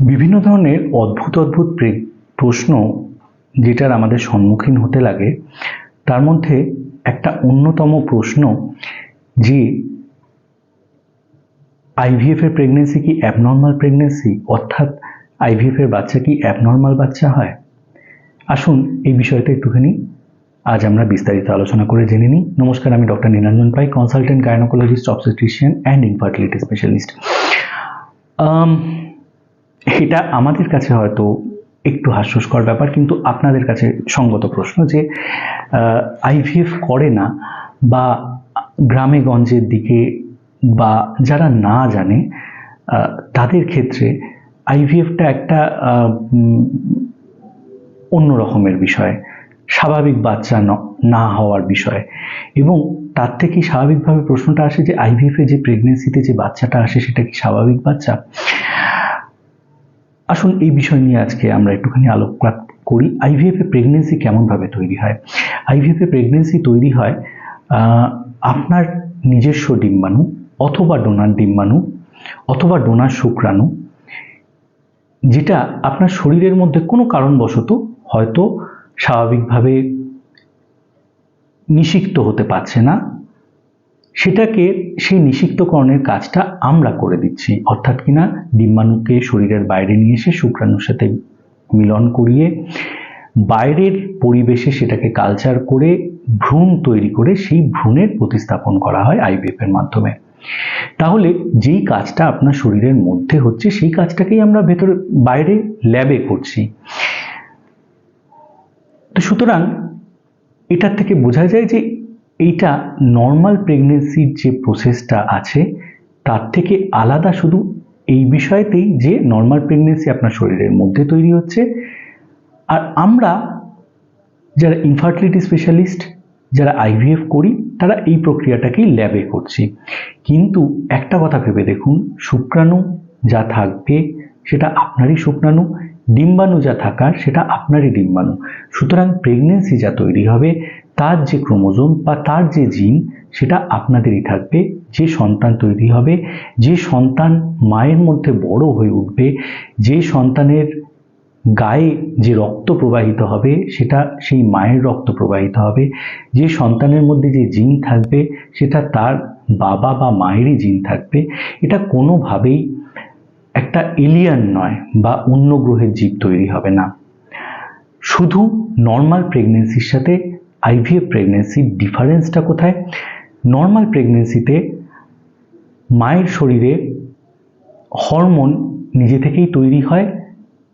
বিভিন্ন ধরনের অদ্ভুত অদ্ভুত প্রে- প্রশ্ন যেটার আমাদের সম্মুখীন হতে লাগে, তার মধ্যে একটা অন্যতম প্রশ্ন যে আইভিএফ এর প্রেগনেন্সি কি অ্যাবনর্মাল প্রেগনেন্সি অর্থাৎ আইভিএফ এর বাচ্চা কি অ্যাবনর্মাল বাচ্চা হয়? আসুন এই বিষয়টা একটুখানি আজ আমরা বিস্তারিত আলোচনা করে জেনে নিই। নমস্কার, আমি doctor Nilanjan Pai consultant gynaecologist obstetrician and infertility specialist এটা আমাদের কাছে হয়তো একটু হাস্যস্কর ব্যাপার, কিন্তু আপনাদের কাছে সঙ্গত প্রশ্ন যে আইভিএফ করে না বা গ্রামে গঞ্জের দিকে বা যারা না জানে তাদের ক্ষেত্রে আইভিএফটা একটা অন্য রকমের বিষয়, স্বাভাবিক বাচ্চা ন- হওয়ার বিষয়। এবং তার থেকে স্বাভাবিকভাবে প্রশ্নটা আসে যে আইভিএফে যে প্রেগনেন্সিতে যে বাচ্চাটা আসে, সেটা কি স্বাভাবিক বাচ্চা? আসুন এই বিষয় নিয়ে আজকে আমরা একটুখানি আলোকপাত করি। আইভিএফ প্রেগনেন্সি কেমনভাবে তৈরি হয়? আইভিএফ প্রেগনেন্সি তৈরি হয় আপনার নিজস্ব ডিম্বাণু অথবা ডোনার ডিম্বাণু অথবা ডোনার শুক্রাণু, যেটা আপনার শরীরের মধ্যে কোনো কারণবশত হয়তো স্বাভাবিকভাবে নিষিক্ত হতে পারছে না। সেটাকে সেই নিষিক্তকরণের কাজটা আমরা করে দিচ্ছি। অর্থাৎ কিনা ডিম্বাণুকে শরীরের বাইরে নিয়ে এসে শুক্রাণুর সাথে মিলন করিয়ে বাইরের পরিবেশে সেটাকে কালচার করে ভ্রূণ তৈরি করে সেই ভ্রূণের প্রতিস্থাপন করা হয় আইভিএফ এর মাধ্যমে। তাহলে যেই কাজটা আপনার শরীরের মধ্যে হচ্ছে, সেই কাজটাকেই আমরা ভেতরে, বাইরে ল্যাবে করছি। তো সুতরাং এটার থেকে বোঝা যায় যে এইটা নর্মাল প্রেগনেন্সির যে প্রসেসটা আছে, তার থেকে আলাদা শুধু এই বিষয়তেই যে নর্মাল প্রেগনেন্সি আপনার শরীরের মধ্যে তৈরি হচ্ছে। আর আমরা যারা ইনফার্টিলিটি স্পেশালিস্ট যারা আইভিএফ করি, তারা এই প্রক্রিয়াটাকেই ল্যাবে করছি। কিন্তু একটা কথা ভেবে দেখুন, শুক্রাণু যা থাকবে, সেটা আপনারই শুক্রাণু, ডিম্বাণু যা থাকার, সেটা আপনারই ডিম্বাণু। সুতরাং প্রেগনেন্সি যা তৈরি হবে তার যে ক্রোমোজোম বা তার যে জিন, সেটা আপনাদেরই থাকবে। যে সন্তান তৈরি হবে, যে সন্তান মায়ের মধ্যে বড় হয়ে উঠবে, যে সন্তানের গায়ে যে রক্ত প্রবাহিত হবে, সেটা সেই মায়ের রক্ত প্রবাহিত হবে। যে সন্তানের মধ্যে যে জিন থাকবে, সেটা তার বাবা বা মায়েরই জিন থাকবে। এটা কোনোভাবেই একটা এলিয়ান নয় বা অন্য গ্রহের জীব তৈরি হবে না। শুধু নর্মাল প্রেগনেন্সির সাথে আইভিএফ প্রেগনেন্সির ডিফারেন্সটা কোথায়? নর্মাল প্রেগনেন্সিতে মায়ের শরীরে হরমোন নিজে থেকেই তৈরি হয়,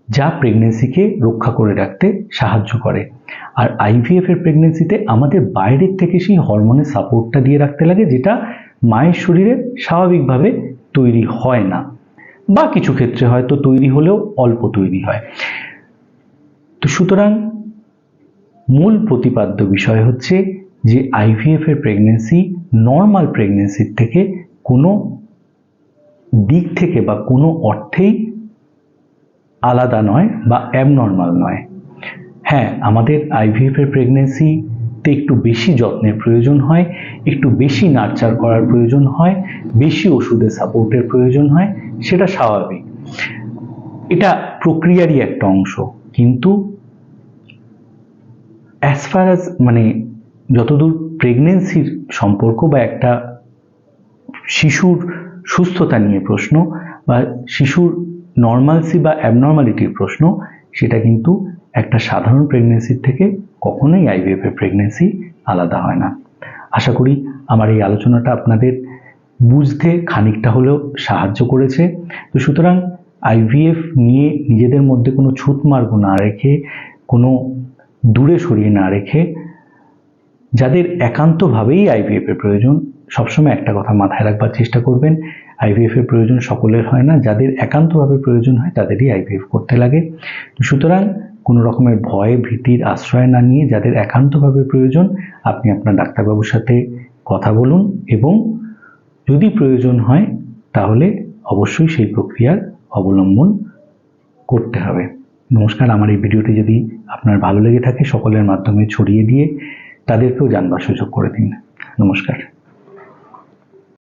যা প্রেগনেন্সিকে রক্ষা করে রাখতে সাহায্য করে। আর আইভিএফ এর প্রেগনেন্সিতে আমাদের বাইরের থেকে সেই হরমোনের সাপোর্টটা দিয়ে রাখতে লাগে, যেটা মায়ের শরীরে স্বাভাবিকভাবে তৈরি হয় না। বা কিছু ক্ষেত্রে হয়তো তৈরি হলেও অল্প তৈরি হয়। তো সুতরাং মূল প্রতিপাদ্য বিষয় হচ্ছে যে আইভিএফ এর প্রেগনেন্সি নর্মাল প্রেগনেন্সির থেকে কোনো দিক থেকে বা কোনো অর্থেই আলাদা নয় বা অ্যাবনর্মাল নয়। হ্যাঁ আমাদের আইভিএফ এর প্রেগনেন্সিতে একটু বেশি যত্নের প্রয়োজন হয়, একটু বেশি নার্চার করার প্রয়োজন হয়, বেশি ওষুধের সাপোর্টের প্রয়োজন হয়, সেটা স্বাভাবিক। এটা প্রক্রিয়ারই একটা অংশ, কিন্তু অ্যাজ ফার অ্যাজ মানে যতদূর প্রেগনেন্সির সম্পর্ক বা একটা শিশুর সুস্থতা নিয়ে প্রশ্ন বা শিশুর নর্মালসি বা অ্যাবনর্মালিটির প্রশ্ন, সেটা কিন্তু একটা সাধারণ প্রেগনেন্সির থেকে কখনোই আইভিএফের প্রেগনেন্সি আলাদা হয় না। আশা করি আমার এই আলোচনাটা আপনাদের বুঝতে খানিকটা হলেও সাহায্য করেছে। তো সুতরাং আইভিএফ নিয়ে নিজেদের মধ্যে কোনো ছুত মার্গ না রেখে কোনো দূরে সরিয়ে না রেখে যাদের একান্তভাবেই আইভিএফ এর প্রয়োজন, সবসময় একটা কথা মাথায় রাখবার চেষ্টা করবেন। আইভিএফ এর প্রয়োজন সকলের হয় না, যাদের একান্তভাবে প্রয়োজন হয় তাদেরই আইভিএফ করতে লাগে। সুতরাং কোনো রকমের ভয়, ভীতির আশ্রয় না নিয়ে যাদের একান্তভাবে প্রয়োজন, আপনি আপনার ডাক্তারবাবুর সাথে কথা বলুন এবং যদি প্রয়োজন হয় তাহলে অবশ্যই সেই প্রক্রিয়ার অবলম্বন করতে হবে। নমস্কার, আমার এই ভিডিওটি যদি আপনার ভালো লেগে থাকে সকলের মাধ্যমে ছড়িয়ে দিয়ে তাদেরকেও জানবার সুযোগ করে দিন। নমস্কার।